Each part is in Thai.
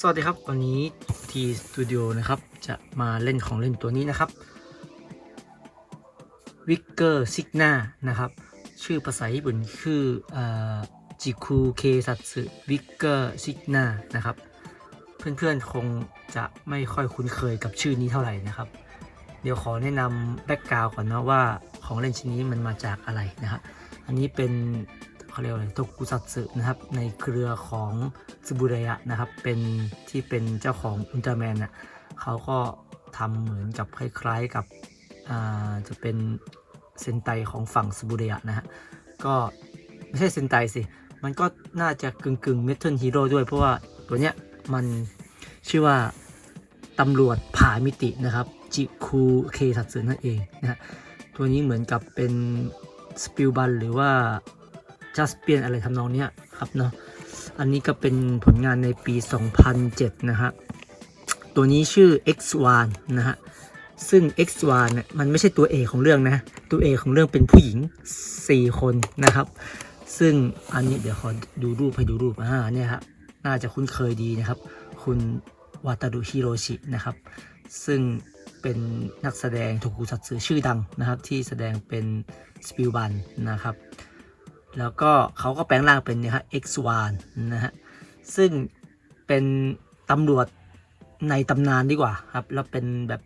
สวัสดีครับ วันนี้ทีสตูดิโอนะครับ จะมาเล่นของเล่นตัวนี้นะครับวิกเกอร์ซิกนานะครับ ชื่อภาษาญี่ปุ่นคือจิคูเคซัตสึวิกเกอร์ซิกนานะครับ เพื่อนๆคงจะไม่ค่อยคุ้นเคยกับชื่อนี้เท่าไหร่นะครับ เดี๋ยวขอแนะนำแบ็กกราวก่อนนะว่าของเล่นชิ้นนี้มันมาจากอะไรนะครับอันนี้เป็น เขาเรียกว่าอะไรโทกุซัตสึนะครับในเครือของซูบุเรยะนะครับเป็นที่เป็นเจ้าของอุลตร้าแมนน่ะเขาก็ทำเหมือนกับคล้ายๆกับจะเป็นเซนไตของฝั่งซูบุเรยะนะฮะก็ไม่ใช่เซนไตสิ มันก็น่าจะกึ่งกึ่งเมทัลฮีโร่ด้วย เพราะว่าตัวเนี้ยมันชื่อว่าตำรวจผ่ามิตินะครับ จิคูเคซัตสึนั่นเองนะฮะตัวนี้เหมือนกับเป็นสปิลบันหรือว่า จัสเปลี่ยนอะไรทำนองเนี้ยครับเนาะอันนี้ก็เป็นผลงานในปี 2007 นะฮะ ตัวนี้ชื่อ X1 นะฮะ ซึ่ง X1 เนี่ยมันไม่ใช่ตัวเอกของเรื่องนะ ตัวเอกของเรื่องเป็นผู้หญิง 4 คนนะครับ ซึ่งอันนี้เดี๋ยวขอดูรูปให้ดูรูปอ่าเนี่ยครับน่าจะคุ้นเคยดีนะครับ คุณวาตารุฮิโรชินะครับ ซึ่งเป็นนักแสดงโทกุซัตสึชื่อดังนะครับ ที่แสดงเป็นสปิลบันนะครับ แล้วก็เขาก็แปลงร่างเป็นเนะครับ X1 นะฮะ ซึ่งเป็นตำรวจในตำนานดีกว่าครับ แล้วเป็นแบบ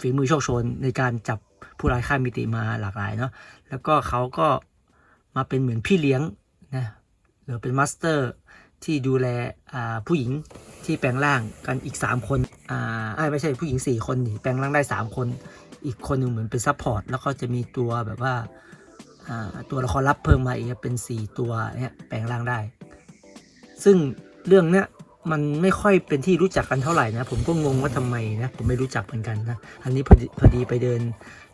ฝีมือโชคโชนในการจับผู้ร้ายข้ามมิติมาหลากหลายเนาะ แล้วก็เขาก็มาเป็นเหมือนพี่เลี้ยงนะ หรือเป็นมาสเตอร์ที่ดูแลผู้หญิงที่แปลงร่างกันอีก 3 คนอ่าไม่ใช่ผู้หญิง 4 คนนี่แปลงร่างได้ 3 คน อีกคนหนึ่งเหมือนเป็นซัพพอร์ต แล้วก็จะมีตัวแบบว่า ตัวละครลับเพิ่มมาอีกเป็น 4 ตัวเนี่ยแปลงร่างได้ ซึ่งเรื่องเนี้ยมันไม่ค่อยเป็นที่รู้จักกันเท่าไหร่นะ ผมก็งงว่าทำไมนะผมไม่รู้จักเหมือนกันนะอันนี้พอดีพอดีไปเดิน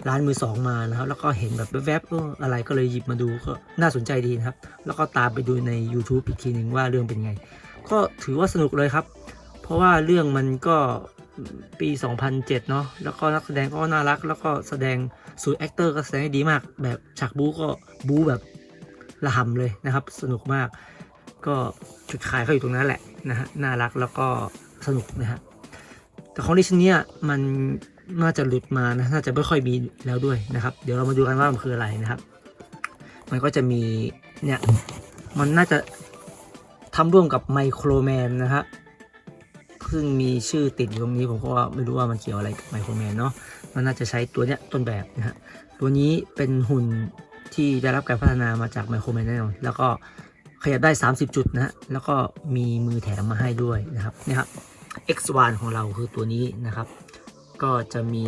ร้านมือสองมานะครับ แล้วก็เห็นแบบแวบๆเอออะไรก็เลยหยิบมาดูก็น่าสนใจดีนะครับ แล้วก็ตามไปดูใน YouTube อีกทีหนึ่งว่าเรื่องเป็นไง ก็ถือว่าสนุกเลยครับ เพราะว่าเรื่องมันก็ ปี 2007 เนาะแล้วก็นักแสดงก็น่ารัก แล้วก็แสดงสูตรแอคเตอร์ก็แสดงดีมาก แบบฉากบู๊ก็บู๊แบบระหำเลยนะครับ สนุกมาก ก็จุดขายเขาอยู่ตรงนั้นแหละนะฮะน่ารักแล้วก็สนุกนะฮะแต่ของดิฉันเนี่ยมันน่าจะหลุดมานะน่าจะไม่ค่อยมีแล้วด้วยนะครับ เดี๋ยวเรามาดูกันว่ามันคืออะไรนะครับ มันก็จะมีเนี่ยมันน่าจะทำร่วมกับไมโครแมนนะฮะ ซึ่งมีชื่อติดอยู่ตรงนี้ผมก็ว่าไม่รู้ว่ามันเกี่ยวอะไรกับไมโครแมนเนาะมันน่าจะใช้ตัวเนี้ยต้นแบบนะฮะตัวนี้เป็นหุ่นที่ได้รับการพัฒนามาจากไมโครแมนแน่นอนแล้วก็ขยับได้ 30 จุดนะฮะแล้วก็มีมือแถมมาให้ด้วยนะครับนี่ครับ X1 ของเราคือตัวนี้นะครับ ก็จะมี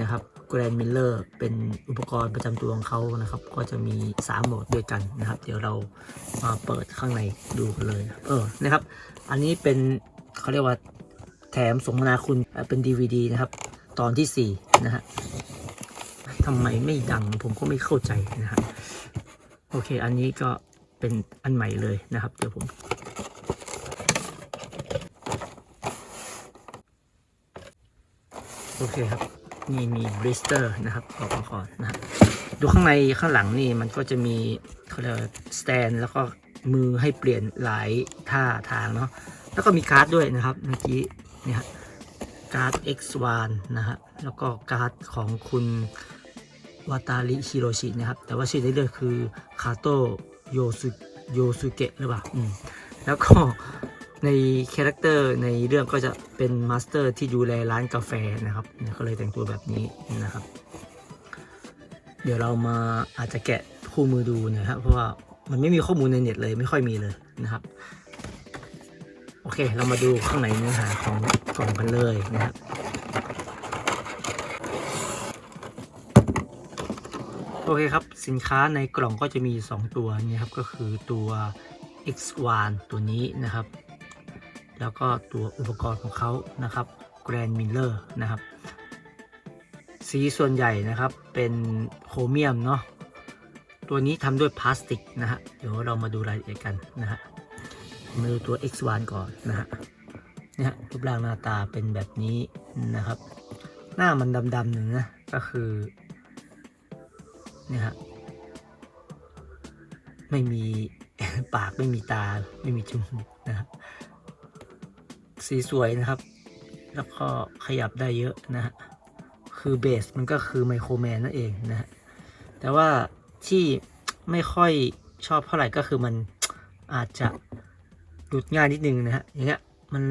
นะครับแกรนมิลเลอร์เป็นอุปกรณ์ประจำตัวของเขานะครับ ก็จะมี 3 โหมดด้วยกันนะครับ เดี๋ยวเรามาเปิดข้างในดูกันเลย เออนะครับ อันนี้เป็นเขาเรียกว่า แถมสมนาคุณเป็น DVD นะครับ ตอนที่ 4 นะฮะทำไมไม่ดังผมก็ไม่เข้าใจนะฮะโอเค อันนี้ก็เป็นอันใหม่เลยนะครับ เดี๋ยวผม โอเคครับ นี่มีบริสเตอร์นะครับออกมาก่อนนะครับดูข้างในข้างหลังนี่มันก็จะมีเขาเรียกสแตนแล้วก็มือให้เปลี่ยนหลายท่าทางเนาะแล้วก็มีการ์ดด้วยนะครับ เมื่อกี้ นี่ยฮะการ์ด X1 นะฮะแล้วก็การ์ดของคุณวาตาริฮิโรชินะครับ แต่ว่าชื่อในเรื่องคือคาโตโยสุโยสุเกะหรือเปล่าอืมแล้วก็ในคาแรคเตอร์ในเรื่องก็จะเป็นมาสเตอร์ที่ดูแลร้านกาแฟนะครับเนี่ยก็เลยแต่งตัวแบบนี้นะครับ เดี๋ยวเรามาอาจจะแกะคู่มือดูนะครับเพราะว่ามันไม่มีข้อมูลในเน็ตเลยไม่ค่อยมีเลยนะครับ เค เรามาดูข้างในเนื้อหาของกล่องกันเลยนะครับโอเคครับ สินค้าในกล่องก็จะมี 2 ตัวนี่ครับ ก็คือตัว X1 ตัวนี้นะครับ แล้วก็ตัวอุปกรณ์ของเขานะครับ Grand Miller นะครับ สีส่วนใหญ่นะครับเป็นโครเมียมเนาะตัวนี้ทำด้วยพลาสติกนะฮะเดี๋ยวเรามาดูรายละเอียดกันนะฮะ มาดูตัว X1 ก่อนนะฮะเนี่ยฮะรูปร่างหน้าตาเป็นแบบนี้นะครับ หน้ามันดำๆหนึ่งนะก็คือเนี่ยฮะไม่มีปากไม่มีตาไม่มีจมูกนะครับสีสวยนะครับ แล้วก็ขยับได้เยอะนะฮะคือเบสมันก็คือไมโครแมนนั่นเองนะฮะแต่ว่าที่ไม่ค่อยชอบเท่าไหร่ก็คือมันอาจจะ หลุดง่ายนิดนึงนะฮะอย่างเงี้ยมัน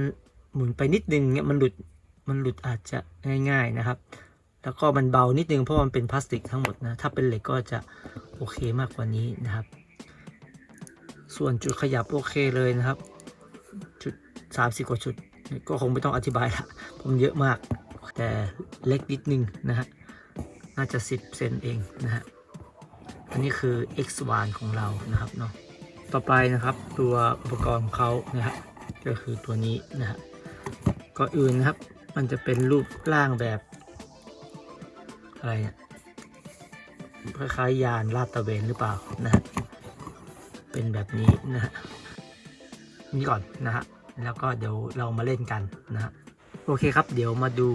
หมุนไปนิดนึงเงี้ยมันหลุดมันหลุดอาจจะง่าย ๆนะครับ แล้วก็มันเบานิดนึงเพราะมันเป็นพลาสติกทั้งหมดนะถ้าเป็นเหล็กก็จะโอเคมากกว่านี้นะครับ ส่วนจุดขยับโอเคเลยนะครับ จุด30กว่าจุด ก็คงไม่ต้องอธิบายละผมเยอะมาก แต่เล็กนิดนึงนะฮะน่าจะ 10 เซนเองนะฮะอันนี้คือ X1 ของเรานะครับเนาะ ต่อไปนะครับ ตัวอุปกรณ์ของเขานะฮะก็คือตัวนี้นะฮะก่อนอื่นนะครับ มันจะเป็นรูปร่างแบบอะไรเนี่ยคล้ายๆยานลาดตะเวนหรือเปล่านะฮะเป็นแบบนี้นะฮะนี่ก่อนนะฮะแล้วก็เดี๋ยวเรามาเล่นกันนะฮะโอเคครับ เดี๋ยวมาดู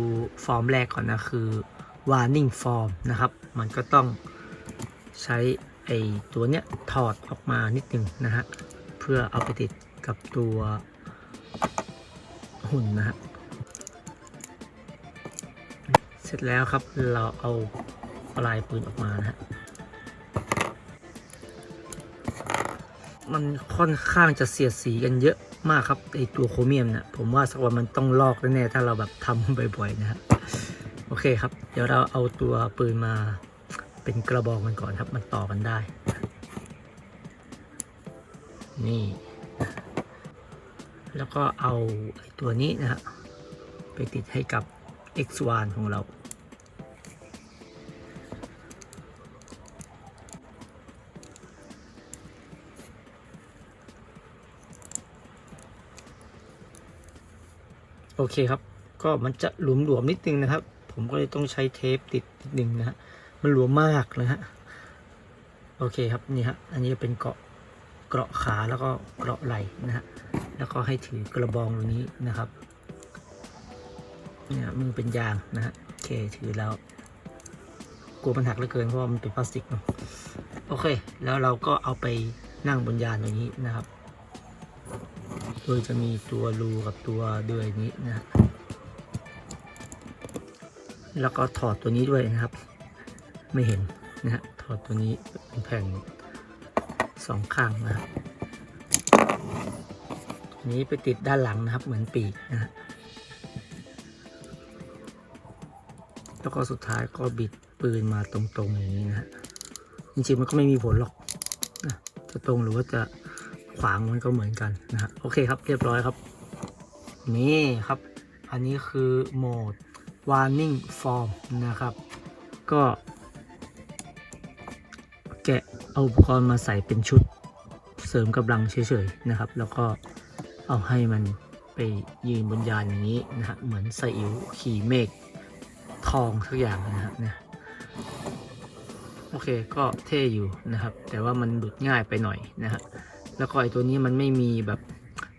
ฟอร์มแรกก่อนนะคือ warning form นะครับ มันก็ต้องใช้ ไอตัวเนี้ยถอดออกมานิดนึงนะฮะ เพื่อเอาไปติดกับตัวหุ่นนะฮะ เสร็จแล้วครับเราเอาปลายปืนออกมานะฮะ มันค่อนข้างจะเสียดสีกันเยอะมากครับไอตัวโครเมียมเนี่ยผมว่าสักวันมันต้องลอกแน่ๆถ้าเราแบบทำบ่อยๆนะฮะ โอเคครับ เดี๋ยวเราเอาตัวปืนมา เป็นกระบอกมันก่อนครับ มันต่อกันได้ นี่ แล้วก็เอาตัวนี้นะฮะไปติดให้กับ X1 ของเรา โอเคครับ ก็มันจะหลวมๆนิดนึงนะครับ ผมก็เลยต้องใช้เทปติดนิดนึงนะฮะ มันหลวมมากนะฮะ โอเคครับนี่ฮะ อันนี้เป็นเกาะเกราะขาแล้วก็เกราะไหล่นะฮะ แล้วก็ให้ถือกระบองตรงนี้นะครับ เนี่ยมือเป็นยางนะฮะ โอเคถือแล้ว กลัวมันหักเหลือเกินเพราะว่ามันเป็นพลาสติกเนาะ โอเค แล้วเราก็เอาไปนั่งบนยานอย่างนี้นะครับ โดยจะมีตัวรูกับตัวเดือยนี้นะฮะแล้วก็ถอดตัวนี้ด้วยนะครับ ไม่เห็นนะฮะถอดตัวนี้เป็นแผ่นสองข้างนะฮะตัวนี้ไปติดด้านหลังนะครับ เหมือนปีกนะฮะแล้วก็สุดท้ายก็บิดปืนมาตรงๆอย่างนี้นะฮะจริงๆมันก็ไม่มีผลหรอกนะจะตรงหรือว่าจะขวางมันก็เหมือนกันนะฮะโอเคครับเรียบร้อยครับ นี่ครับ อันนี้คือโหมด warning form นะครับ ก็ แกะเอาอุปกรณ์มาใส่เป็นชุดเสริมกำลังเฉยๆนะครับ แล้วก็เอาให้มันไปยืนบนยานอย่างนี้นะฮะเหมือนไซอิ๋วขี่เมฆทองสักอย่างนะฮะเนี่ยโอเคก็เท่อยู่นะครับ แต่ว่ามันหลุดง่ายไปหน่อยนะฮะแล้วก็ไอตัวนี้มันไม่มีแบบ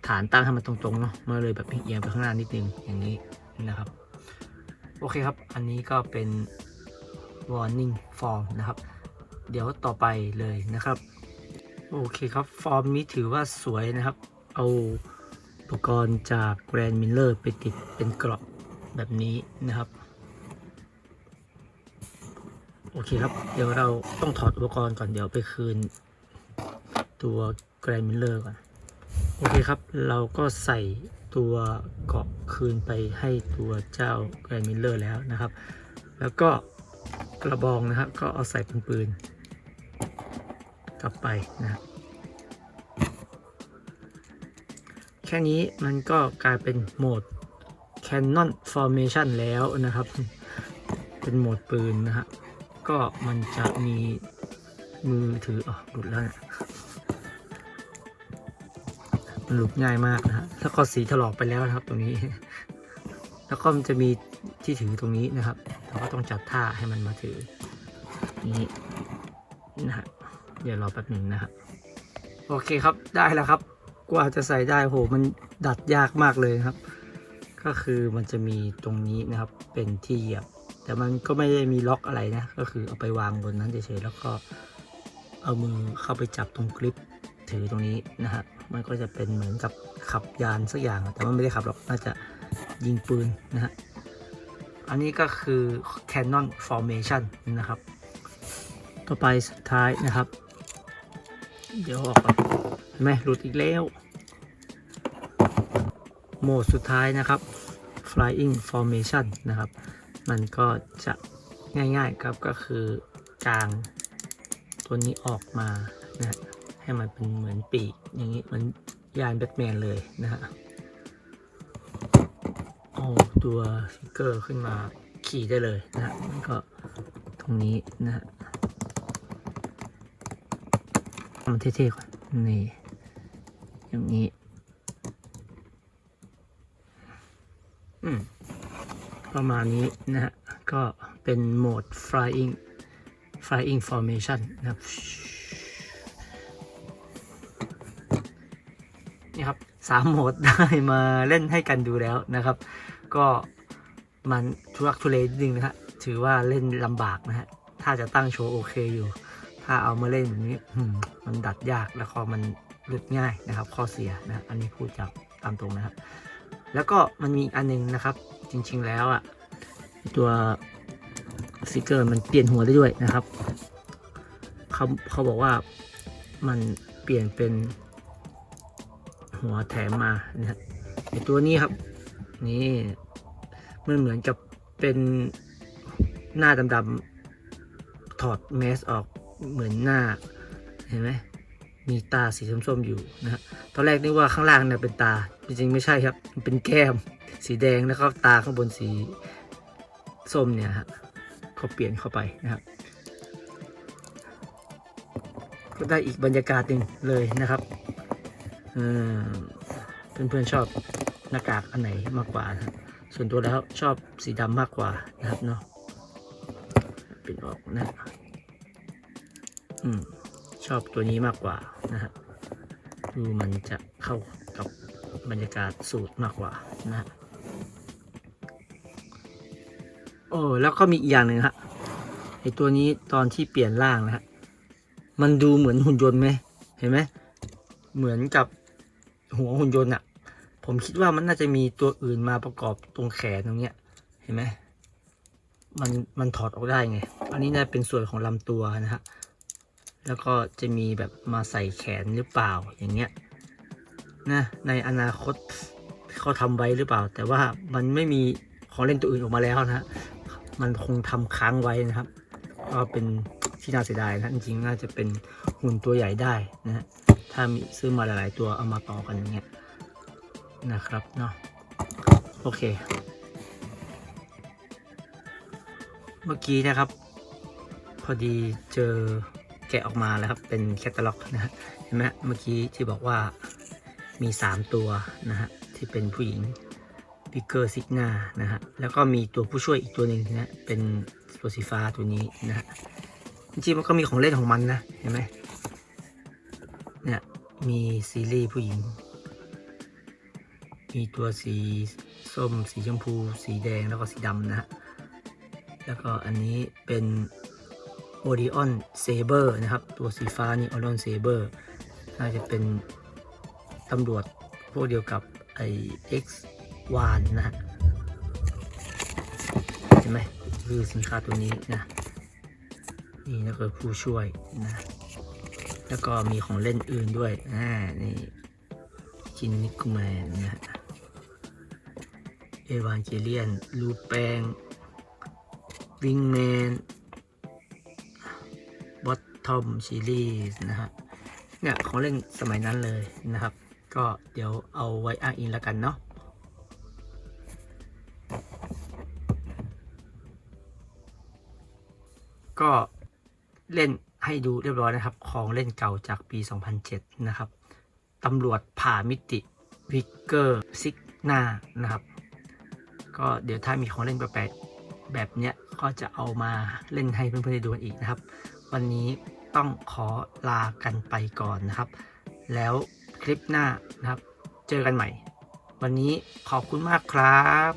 ฐานตั้งให้มันตรงๆเนาะมันเลยแบบเอียงไปข้างหน้านิดนึงอย่างนี้นะครับ โอเคครับ อันนี้ก็เป็น warning form นะครับ เดี๋ยวต่อไปเลยนะครับ โอเคครับ ฟอร์มนี้ถือว่าสวยนะครับ เอาอุปกรณ์จาก Grand Miller ไปติดเป็นกรอบแบบนี้นะครับ โอเคครับ เดี๋ยวเราต้องถอดอุปกรณ์ก่อนเดี๋ยวไปคืน ตัว Grand Miller ก่อน โอเคครับ เราก็ใส่ตัวเกาะคืนไปให้ตัวเจ้า Grand Miller แล้วนะครับ แล้วก็กระบองนะครับก็เอาใส่เป็นปืน กลับไปนะแค่นี้มันก็กลายเป็นโหมด Canon Formation แล้วนะครับ เป็นโหมดปืนนะฮะก็มันจะมีมือถืออ๋อหลุดแล้วเนี่ยมันหลุดง่ายมากนะฮะแล้วก็สีถลอกไปแล้วนะครับตรงนี้ แล้วก็มันจะมีที่ถือตรงนี้นะครับ เราก็ต้องจัดท่าให้มันมาถือ นี่นะฮะ เดี๋ยวรอแป๊บหนึ่งนะครับโอเคครับได้แล้วครับ กว่าจะใส่ได้โหมันดัดยากมากเลยครับ ก็คือมันจะมีตรงนี้นะครับเป็นที่เหยียบ แต่มันก็ไม่ได้มีล็อกอะไรนะ ก็คือเอาไปวางบนนั้นเฉยๆแล้วก็เอามือเข้าไปจับตรงกริปถือตรงนี้นะฮะมันก็จะเป็นเหมือนกับขับยานสักอย่าง แต่มันไม่ได้ขับหรอกน่าจะยิงปืนนะฮะอันนี้ก็คือ Canon Formation นะครับ ต่อไปสุดท้ายนะครับ เดี๋ยวออกก่อนเห็นไหมหลุดอีกแล้ว โหมดสุดท้ายนะครับ Flying Formation นะครับ มันก็จะง่ายๆครับก็คือกางตัวนี้ออกมานะฮะให้มันเป็นเหมือนปีกอย่างนี้เหมือนยานแบทแมนเลยนะฮะเอาตัวสติกเกอร์ขึ้นมาขี่ได้เลยนะฮะมันก็ตรงนี้นะฮะเอา มันเท่ๆก่อน นี่ อย่างนี้ อืม ประมาณนี้นะฮะ ก็เป็นโหมด flying flying formation นะครับ นี่ครับสามโหมดได้มาเล่นให้กันดูแล้วนะครับ ก็มันทุรักทุเลนิดนึงนะฮะ ถือว่าเล่นลำบากนะฮะ ถ้าจะตั้งโชว์โอเคอยู่ ถ้าเอามาเล่นแบบนี้มันดัดยากแล้วก็มันหลุดง่ายนะครับ ข้อเสียนะอันนี้พูดจากตามตรงนะครับ แล้วก็มันมีอันหนึงนะครับ จริง ๆ แล้วอะตัวสติกเกอร์มันเปลี่ยนหัวได้ด้วยนะครับเขาเขาบอกว่ามันเปลี่ยนเป็นหัวแถมมานะฮะไอตัวนี้ครับ นี่มันเหมือนกับเป็นหน้าดำๆถอดแมสออก เหมือนหน้าเห็นไหมมีตาสีส้มๆอยู่นะฮะตอนแรกนึกว่าข้างล่างเนี่ยเป็นตา จริงๆไม่ใช่ครับมันเป็นแก้มสีแดงแล้วก็ตาข้างบนสีส้มเนี่ยฮะเขาเปลี่ยนเข้าไปนะครับก็ได้อีกบรรยากาศหนึ่งเลยนะครับเพื่อนๆชอบหน้ากากอันไหนมากกว่านะส่วนตัวแล้วชอบสีดำมากกว่านะครับเนาะเป็นออกนะ อืม ชอบตัวนี้มากกว่านะฮะดูมันจะเข้ากับบรรยากาศสูตรมากกว่านะฮะโอ้แล้วก็มีอีกอย่างหนึ่งฮะไอตัวนี้ตอนที่เปลี่ยนร่างนะฮะมันดูเหมือนหุ่นยนต์ไหมเห็นไหมเหมือนกับหัวหุ่นยนต์อะผมคิดว่ามันน่าจะมีตัวอื่นมาประกอบตรงแขนตรงเนี้ย เห็นไหมมันมันถอดออกได้ไง อันนี้น่าเป็นส่วนของลำตัวนะฮะ แล้วก็จะมีแบบมาใส่แขนหรือเปล่าอย่างเงี้ยนะในอนาคตเขาทำไว้หรือเปล่า แต่ว่ามันไม่มีของเล่นตัวอื่นออกมาแล้วนะฮะมันคงทำค้างไว้นะครับก็เป็นที่น่าเสียดายนะจริงๆน่าจะเป็นหุ่นตัวใหญ่ได้นะฮะถ้ามีซื้อมาหลาย ๆ ตัวเอามาต่อกันอย่างเงี้ยนะครับเนาะโอเค เมื่อกี้นะครับ พอดีเจอ แกะออกมาแล้วครับ เป็นแคตตาล็อกนะฮะเห็นไหมเมื่อกี้ที่บอกว่ามี 3 ตัวนะฮะที่เป็นผู้หญิงพิกเกอร์ซิกนานะฮะแล้วก็มีตัวผู้ช่วยอีกตัวหนึ่งนะฮะเป็นตัวสีฟ้าตัวนี้นะฮะจริงๆมันก็มีของเล่นของมันนะเห็นไหมเนี่ยมีซีรีส์ผู้หญิง มีตัวสีส้ม สีชมพู สีแดงแล้วก็สีดำนะฮะแล้วก็อันนี้เป็น Odeon Saber นะครับ ตัวสีฟ้านี่ Odeon Saber น่าจะเป็นตำรวจพวกเดียวกับไอ X วานนะฮะเห็นไหมคือสินค้าตัวนี้นะ นี่แล้วก็ผู้ช่วยนะ แล้วก็มีของเล่นอื่นด้วยอ่านี่จินนิคุแมนนะฮะเอวานเจเลียน ลูแปงวิงแมน บอททอมซีรีส์นะฮะเนี่ยของเล่นสมัยนั้นเลยนะครับ ก็เดี๋ยวเอาไว้อ้างอิงแล้วกันเนาะก็เล่นให้ดูเรียบร้อยนะครับ ของเล่นเก่าจากปี 2007 นะครับตำรวจผ่ามิติวิกเกอร์ซิกนานะครับ ก็เดี๋ยวถ้ามีของเล่นแปลกๆแบบเนี้ยก็จะเอามาเล่นให้เพื่อนๆได้ดูกันอีกนะครับ วันนี้ต้องขอลากันไปก่อนนะครับ แล้วคลิปหน้านะครับ เจอกันใหม่ วันนี้ขอบคุณมากครับ